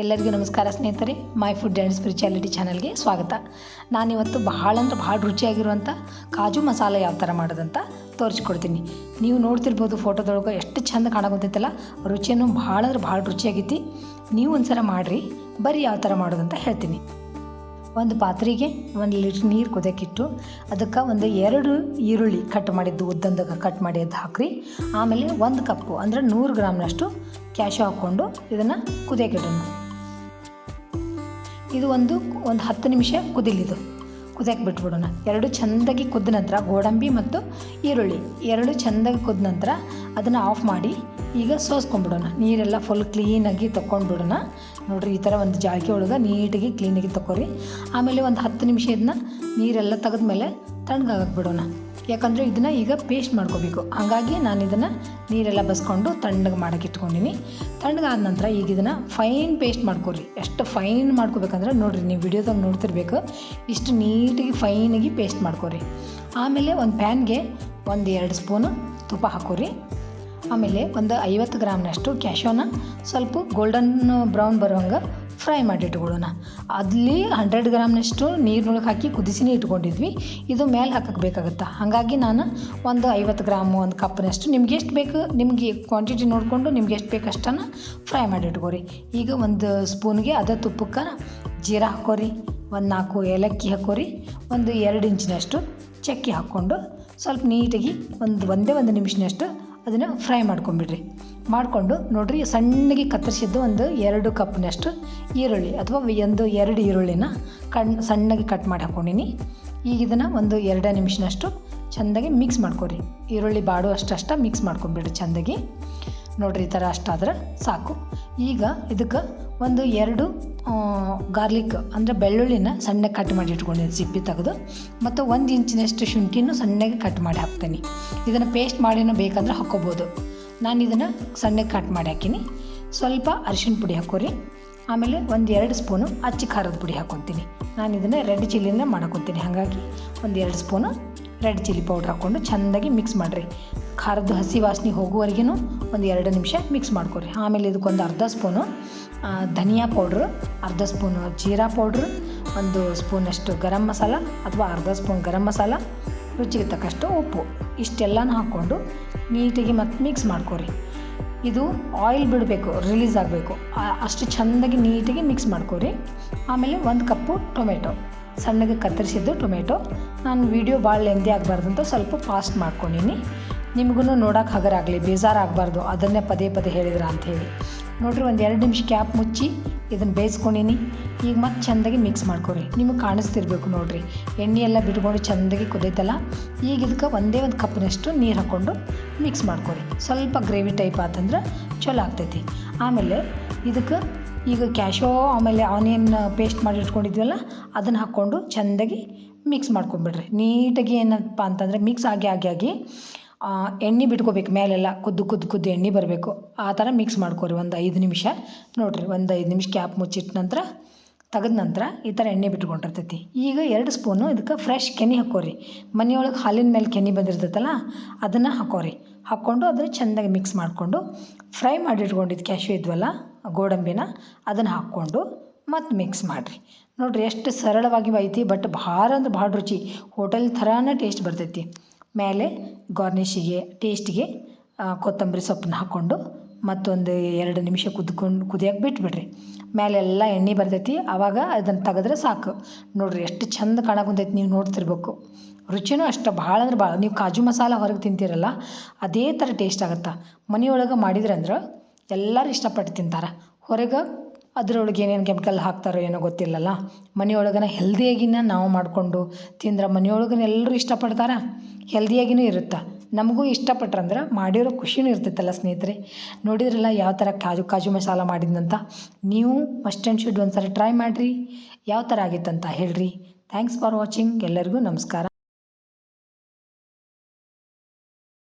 ಎಲ್ಲರಿಗೂ ನಮಸ್ಕಾರ ಸ್ನೇಹಿತರೆ ಮೈ ಫುಡ್ ಆ್ಯಂಡ್ ಸ್ಪಿರಿಚುಯಾಲಿಟಿ ಚಾನಲ್ಗೆ ಸ್ವಾಗತ. ನಾನಿವತ್ತು ಭಾಳ ಅಂದ್ರೆ ಭಾಳ ರುಚಿಯಾಗಿರುವಂಥ ಕಾಜು ಮಸಾಲೆ ಯಾವ ಥರ ಮಾಡೋದಂತ ತೋರಿಸ್ಕೊಡ್ತೀನಿ. ನೀವು ನೋಡ್ತಿರ್ಬೋದು ಫೋಟೋದೊಳಗೆ ಎಷ್ಟು ಚಂದ ಕಾಣಕತ್ತೈತಲ್ಲ ರುಚಿಯನ್ನು ಭಾಳ ಅಂದ್ರೆ ಭಾಳ ರುಚಿಯಾಗೈತಿ ನೀವು ಒಂದ್ಸಲ ಮಾಡಿರಿ, ಬರೀ ಯಾವ ಥರ ಮಾಡೋದಂತ ಹೇಳ್ತೀನಿ. ಒಂದು ಪಾತ್ರೆಗೆ ಒಂದು ಲೀಟ್ರ್ ನೀರು ಕುದಿಯೋಕ್ಕಿಟ್ಟು, ಅದಕ್ಕೆ ಒಂದು ಎರಡು ಈರುಳ್ಳಿ ಕಟ್ ಮಾಡಿದ್ದು ಉದ್ದಂದಾಗ ಕಟ್ ಮಾಡಿ ಅದು ಹಾಕ್ರಿ. ಆಮೇಲೆ ಒಂದು ಕಪ್ಪು ಅಂದರೆ ನೂರು ಗ್ರಾಮ್ನಷ್ಟು ಕ್ಯಾಶು ಹಾಕ್ಕೊಂಡು ಇದನ್ನು ಕುದಿಯೋಕ್ಕಿಡೋಣ. ಇದು ಒಂದು ಒಂದು ಹತ್ತು ನಿಮಿಷ ಕುದಿಲಿದು. ಕುದಿಯಕ್ಕೆ ಬಿಟ್ಬಿಡೋಣ. ಎರಡು ಚೆಂದಾಗಿ ಕುದ್ದ ನಂತರ ಗೋಡಂಬಿ ಮತ್ತು ಈರುಳ್ಳಿ. ಎರಡು ಚೆಂದಾಗಿ ಕುದ್ದ ನಂತರ ಅದನ್ನು ಆಫ್ ಮಾಡಿ ಈಗ ಸೋಸ್ಕೊಂಡ್ಬಿಡೋಣ. ನೀರೆಲ್ಲ ಫುಲ್ ಕ್ಲೀನಾಗಿ ತೊಗೊಂಡ್ಬಿಡೋಣ ನೋಡಿರಿ ಈ ಥರ ಒಂದು ಜಾಳಿಗೆ ಒಳಗೆ ನೀಟಾಗಿ ಕ್ಲೀನಾಗಿ ತಗೋರಿ ಆಮೇಲೆ ಒಂದು ಹತ್ತು ನಿಮಿಷ ಇದನ್ನ ನೀರೆಲ್ಲ ತೆಗೆದ್ಮೇಲೆ ತಣ್ಣಗಾಗಕ್ಕೆ ಬಿಡೋಣ. ಯಾಕಂದರೆ ಇದನ್ನು ಈಗ ಪೇಸ್ಟ್ ಮಾಡ್ಕೋಬೇಕು. ಹಾಗಾಗಿ ನಾನು ಇದನ್ನು ನೀರೆಲ್ಲ ಬಸ್ಕೊಂಡು ತಣ್ಣಗೆ ಮಾಡೋಕೆ ಇಟ್ಕೊಂಡಿನಿ. ತಣ್ಣಗಾದ ನಂತರ ಈಗ ಇದನ್ನು ಫೈನ್ ಪೇಸ್ಟ್ ಮಾಡ್ಕೊರಿ ಎಷ್ಟು ಫೈನ್ ಮಾಡ್ಕೋಬೇಕಂದ್ರೆ ನೋಡಿರಿ, ನೀವು ವಿಡಿಯೋದಾಗ ನೋಡ್ತಿರ್ಬೇಕು, ಇಷ್ಟು ನೀಟಾಗಿ ಫೈನಾಗಿ ಪೇಸ್ಟ್ ಮಾಡ್ಕೊರಿ ಆಮೇಲೆ ಒಂದು ಪ್ಯಾನ್ಗೆ ಒಂದು ಎರಡು ಸ್ಪೂನು ತುಪ್ಪ ಹಾಕೋರಿ. ಆಮೇಲೆ ಒಂದು ಐವತ್ತು ಗ್ರಾಮ್ನಷ್ಟು ಕ್ಯಾಶೋನ ಸ್ವಲ್ಪ ಗೋಲ್ಡನ್ ಬ್ರೌನ್ ಬರೋಂಗೆ ಫ್ರೈ ಮಾಡಿ ಇಟ್ಕೊಳ್ಳೋಣ ಅಲ್ಲಿ ಹಂಡ್ರೆಡ್ ಗ್ರಾಮ್ನಷ್ಟು ನೀರಿನೊಳಗೆ ಹಾಕಿ ಕುದಿಸಿನೇ ಇಟ್ಕೊಂಡಿದ್ವಿ ಇದು ಮೇಲೆ ಹಾಕಕ್ಕೆ ಬೇಕಾಗುತ್ತೆ? ಹಾಗಾಗಿ ನಾನು ಒಂದು ಐವತ್ತು ಗ್ರಾಮು, ಒಂದು ಕಪ್ನಷ್ಟು ನಿಮ್ಗೆ ಎಷ್ಟು ಬೇಕು, ನಿಮಗೆ ಕ್ವಾಂಟಿಟಿ ನೋಡಿಕೊಂಡು ನಿಮ್ಗೆ ಎಷ್ಟು ಬೇಕು ಅಷ್ಟನ್ನು ಫ್ರೈ ಮಾಡಿ ಇಟ್ಕೊರಿ ಈಗ ಒಂದು ಸ್ಪೂನ್ಗೆ ಅದೇ ತುಪ್ಪಕ್ಕೆ ಜೀರಾ ಹಾಕೋರಿ ಒಂದು ನಾಲ್ಕು ಏಲಕ್ಕಿ ಹಾಕೋರಿ ಒಂದು ಎರಡು ಇಂಚಿನಷ್ಟು ಚಕ್ಕೆ ಹಾಕ್ಕೊಂಡು ಸ್ವಲ್ಪ ನೀಟಾಗಿ ಒಂದು, ಒಂದೇ ಒಂದು ನಿಮಿಷನಷ್ಟು ಅದನ್ನು ಫ್ರೈ ಮಾಡ್ಕೊಂಬಿಡ್ರಿ. ಮಾಡಿಕೊಂಡು ನೋಡಿರಿ ಸಣ್ಣಗೆ ಕತ್ತರಿಸಿದ್ದು ಒಂದು ಎರಡು ಕಪ್ನಷ್ಟು ಈರುಳ್ಳಿ ಅಥವಾ ಒಂದು ಎರಡು ಈರುಳ್ಳಿನ ಕಣ್ ಸಣ್ಣಗೆ ಕಟ್ ಮಾಡಿ ಹಾಕ್ಕೊಂಡಿನಿ ಈಗ ಇದನ್ನು ಒಂದು ಎರಡು ನಿಮಿಷನಷ್ಟು ಚೆಂದಾಗಿ ಮಿಕ್ಸ್ ಮಾಡ್ಕೊರಿ ಈರುಳ್ಳಿ ಬಾಡು ಅಷ್ಟು ಮಿಕ್ಸ್ ಮಾಡ್ಕೊಂಬಿಡ್ರಿ ಚೆಂದಾಗಿ. ನೋಡಿರಿ ಈ ಥರ ಅಷ್ಟಾದ್ರೆ ಸಾಕು. ಈಗ ಇದಕ್ಕೆ ಒಂದು ಎರಡು ಗಾರ್ಲಿಕ್ ಅಂದರೆ ಬೆಳ್ಳುಳ್ಳಿನ ಸಣ್ಣಗೆ ಕಟ್ ಮಾಡಿ ಇಟ್ಕೊಂಡಿದ್ದೀನಿ ಸಿಪ್ಪಿ ತೆಗೆದು. ಮತ್ತು ಒಂದು ಇಂಚಿನಷ್ಟು ಶುಂಠಿನೂ ಸಣ್ಣಗೆ ಕಟ್ ಮಾಡಿ ಹಾಕ್ತೀನಿ. ಇದನ್ನು ಪೇಸ್ಟ್ ಮಾಡಿನೂ ಬೇಕಂದ್ರೆ ಹಾಕ್ಕೋಬೋದು. ನಾನು ಇದನ್ನು ಸಣ್ಣಗೆ ಕಟ್ ಮಾಡಿ ಹಾಕೀನಿ. ಸ್ವಲ್ಪ ಅರಿಶಿಣ ಪುಡಿ ಹಾಕೋರಿ. ಆಮೇಲೆ ಒಂದು ಎರಡು ಸ್ಪೂನು ಅಚ್ಚಿ ಖಾರದ ಪುಡಿ ಹಾಕ್ಕೊತೀನಿ ನಾನು ಇದನ್ನು ರೆಡ್ ಚಿಲ್ಲಿನ ಮಾಡ್ಕೊತೀನಿ ಹಾಗಾಗಿ ಒಂದು ಎರಡು ಸ್ಪೂನು ರೆಡ್ ಚಿಲ್ಲಿ ಪೌಡ್ರ್ ಹಾಕ್ಕೊಂಡು ಚೆಂದಾಗಿ ಮಿಕ್ಸ್ ಮಾಡಿರಿ. ಖಾರದ ಹಸಿ ವಾಸನೆ ಹೋಗುವವರೆಗೂ ಒಂದು ಎರಡು ನಿಮಿಷ ಮಿಕ್ಸ್ ಮಾಡ್ಕೊರಿ ಆಮೇಲೆ ಇದಕ್ಕೊಂದು ಅರ್ಧ ಸ್ಪೂನು ಧನಿಯಾ ಪೌಡ್ರು, ಅರ್ಧ ಸ್ಪೂನು ಜೀರಾ ಪೌಡ್ರು, ಒಂದು ಸ್ಪೂನಷ್ಟು ಗರಂ ಮಸಾಲ ಅಥವಾ ಅರ್ಧ ಸ್ಪೂನ್ ಗರಂ ಮಸಾಲ, ರುಚಿಗೆ ತಕ್ಕಷ್ಟು ಉಪ್ಪು. ಇಷ್ಟೆಲ್ಲನೂ ಹಾಕ್ಕೊಂಡು ನೀಟಾಗಿ ಮತ್ತು ಮಿಕ್ಸ್ ಮಾಡ್ಕೊರಿ ಇದು ಆಯಿಲ್ ಬಿಡಬೇಕು ರಿಲೀಸ್ ಆಗಬೇಕು. ಅಷ್ಟು ಚೆಂದಾಗಿ ನೀಟಾಗಿ ಮಿಕ್ಸ್ ಮಾಡ್ಕೊರಿ ಆಮೇಲೆ ಒಂದು ಕಪ್ಪು ಟೊಮೆಟೊ. ಸಣ್ಣಗೆ ಕತ್ತರಿಸಿದ್ದು ಟೊಮೆಟೊ. ನಾನು ವೀಡಿಯೋ ಭಾಳ ಲೆಂದಿ ಆಗಬಾರ್ದು ಅಂತ ಸ್ವಲ್ಪ ಫಾಸ್ಟ್ ಮಾಡ್ಕೊಂಡಿನಿ. ನಿಮಗೂ ನೋಡೋಕೆ ಹಗರಾಗಲಿ, ಬೇಜಾರಾಗಬಾರ್ದು. ಅದನ್ನೇ ಪದೇ ಪದೇ ಹೇಳಿದ್ರ ಅಂಥೇಳಿ ನೋಡಿರಿ, ಒಂದು ಎರಡು ನಿಮಿಷ ಕ್ಯಾಪ್ ಮುಚ್ಚಿ ಇದನ್ನು ಬೇಯಿಸ್ಕೊಂಡಿನಿ. ಈಗ ಮತ್ತೆ ಚೆಂದಾಗಿ ಮಿಕ್ಸ್ ಮಾಡ್ಕೊರಿ. ನಿಮಗೆ ಕಾಣಿಸ್ತಿರ್ಬೇಕು ನೋಡಿರಿ. ಎಣ್ಣೆ ಎಲ್ಲ ಬಿಟ್ಕೊಂಡು ಚೆಂದಾಗಿ ಕುದೈತಲ್ಲ, ಈಗ ಇದಕ್ಕೆ ಒಂದೇ ಒಂದು ಕಪ್ನಷ್ಟು ನೀರು ಹಾಕ್ಕೊಂಡು ಮಿಕ್ಸ್ ಮಾಡ್ಕೊರಿ. ಸ್ವಲ್ಪ ಗ್ರೇವಿ ಟೈಪ್ ಆತಂದ್ರೆ ಚಲೋ ಆಗ್ತೈತಿ. ಆಮೇಲೆ ಇದಕ್ಕೆ ಈಗ ಕ್ಯಾಶೋ ಆಮೇಲೆ ಆನಿಯನ್ ಪೇಸ್ಟ್ ಮಾಡಿ ಇಟ್ಕೊಂಡಿದ್ವಲ್ಲ, ಅದನ್ನು ಹಾಕ್ಕೊಂಡು ಚೆಂದಾಗಿ ಮಿಕ್ಸ್ ಮಾಡ್ಕೊಂಬಿಡ್ರಿ. ನೀಟಾಗಿ ಏನಪ್ಪ ಅಂತಂದರೆ ಮಿಕ್ಸ್ ಆಗಿ ಆಗಿ ಆಗಿ ಎಣ್ಣೆ ಬಿಟ್ಕೋಬೇಕು, ಮೇಲೆಲ್ಲ ಕುದ್ದು ಕುದ್ದು ಕುದ್ದು ಎಣ್ಣೆ ಬರಬೇಕು. ಆ ಥರ ಮಿಕ್ಸ್ ಮಾಡ್ಕೊರಿ, ಒಂದು ಐದು ನಿಮಿಷ. ನೋಡಿರಿ, ಒಂದು ಐದು ನಿಮಿಷ ಕ್ಯಾಪ್ ಮುಚ್ಚಿಟ್ಟ ನಂತರ, ತೆಗೆದ ನಂತರ ಈ ಥರ ಎಣ್ಣೆ ಬಿಟ್ಕೊಂಡಿರ್ತೈತಿ. ಈಗ ಎರಡು ಸ್ಪೂನು ಇದಕ್ಕೆ ಫ್ರೆಶ್ ಕೆನೆ ಹಾಕೋರಿ ಮನೆಯೊಳಗೆ ಹಾಲಿನ ಮೇಲೆ ಕೆನೆ ಬಂದಿರ್ತೈತಲ್ಲ, ಅದನ್ನು ಹಾಕೋರಿ ಹಾಕ್ಕೊಂಡು ಅದನ್ನು ಚೆಂದಾಗಿ ಮಿಕ್ಸ್ ಮಾಡಿಕೊಂಡು ಫ್ರೈ ಮಾಡಿ ಇಟ್ಕೊಂಡಿದ್ದು ಕ್ಯಾಶು ಇದ್ವಲ್ಲ, ಗೋಡಂಬಿನ, ಅದನ್ನು ಹಾಕ್ಕೊಂಡು ಮತ್ತು ಮಿಕ್ಸ್ ಮಾಡಿರಿ. ನೋಡಿರಿ, ಎಷ್ಟು ಸರಳವಾಗಿ ಐತಿ ಬಟ್ ಭಾಳ ಅಂದ್ರೆ ಭಾಳ ರುಚಿ. ಹೋಟೆಲ್ ಥರನೇ ಟೇಸ್ಟ್ ಬರ್ತೈತಿ. ಮೇಲೆ ಗಾರ್ನಿಷಿಗೆ, ಟೇಸ್ಟಿಗೆ ಕೊತ್ತಂಬರಿ ಸೊಪ್ಪನ್ನ ಹಾಕ್ಕೊಂಡು ಮತ್ತೊಂದು ಎರಡು ನಿಮಿಷ ಕುದ್ಕೊಂಡು ಕುದಿಯಕ್ಕೆ ಬಿಟ್ಬಿಡ್ರಿ. ಮೇಲೆಲ್ಲ ಎಣ್ಣೆ ಬರ್ತೈತಿ ಆವಾಗ ಅದನ್ನು ತೆಗೆದ್ರೆ ಸಾಕು. ನೋಡ್ರಿ, ಎಷ್ಟು ಚಂದ ಕಾಣಕುಂತೈತಿ ನೀವು ನೋಡ್ತಿರ್ಬೇಕು. ರುಚಿನೂ ಅಷ್ಟು, ಭಾಳ ಅಂದ್ರೆ ಭಾಳ. ನೀವು ಕಾಜು ಮಸಾಲ ಹೊರಗೆ ತಿಂತೀರಲ್ಲ, ಅದೇ ಥರ ಟೇಸ್ಟ್ ಆಗುತ್ತೆ? ಮನೆಯೊಳಗೆ ಮಾಡಿದ್ರಂದ್ರೆ ಎಲ್ಲರೂ ಇಷ್ಟಪಟ್ಟು ತಿಂತಾರೆ. ಹೊರಗೆ ಅದರೊಳಗೆ ಏನೇನು ಕೆಮಿಕಲ್ ಹಾಕ್ತಾರೋ ಏನೋ ಗೊತ್ತಿಲ್ಲಲ್ಲ? ಮನೆಯೊಳಗನ ಹೆಲ್ದಿಯಾಗಿನ ನಾವು ಮಾಡಿಕೊಂಡು ತಿಂದ್ರೆ ಮನೆಯೊಳಗನ ಎಲ್ಲರೂ ಇಷ್ಟಪಡ್ತಾರೆ? ಹೆಲ್ದಿಯಾಗಿನೂ ಇರುತ್ತೆ? ನಮಗೂ ಇಷ್ಟಪಟ್ರಂದ್ರೆ ಮಾಡಿರೋ ಖುಷಿನೂ ಇರ್ತೈತಲ್ಲ ಸ್ನೇಹಿತರೆ. ನೋಡಿದ್ರಲ್ಲ ಯಾವ ಥರ ಕಾಜು ಕಾಜು ಮಸಾಲ ಮಾಡಿದ್ನಂತ? ನೀವು ಮಸ್ಟ್ ಆ್ಯಂಡ್ ಶುಡ್ ಒಂದು ಸಾರಿ ಟ್ರೈ ಮಾಡಿರಿ. ಯಾವ ಥರ ಆಗಿತ್ತಂತ ಹೇಳ್ರಿ. ಥ್ಯಾಂಕ್ಸ್ ಫಾರ್ ವಾಚಿಂಗ್ ಎಲ್ಲರಿಗೂ ನಮಸ್ಕಾರ.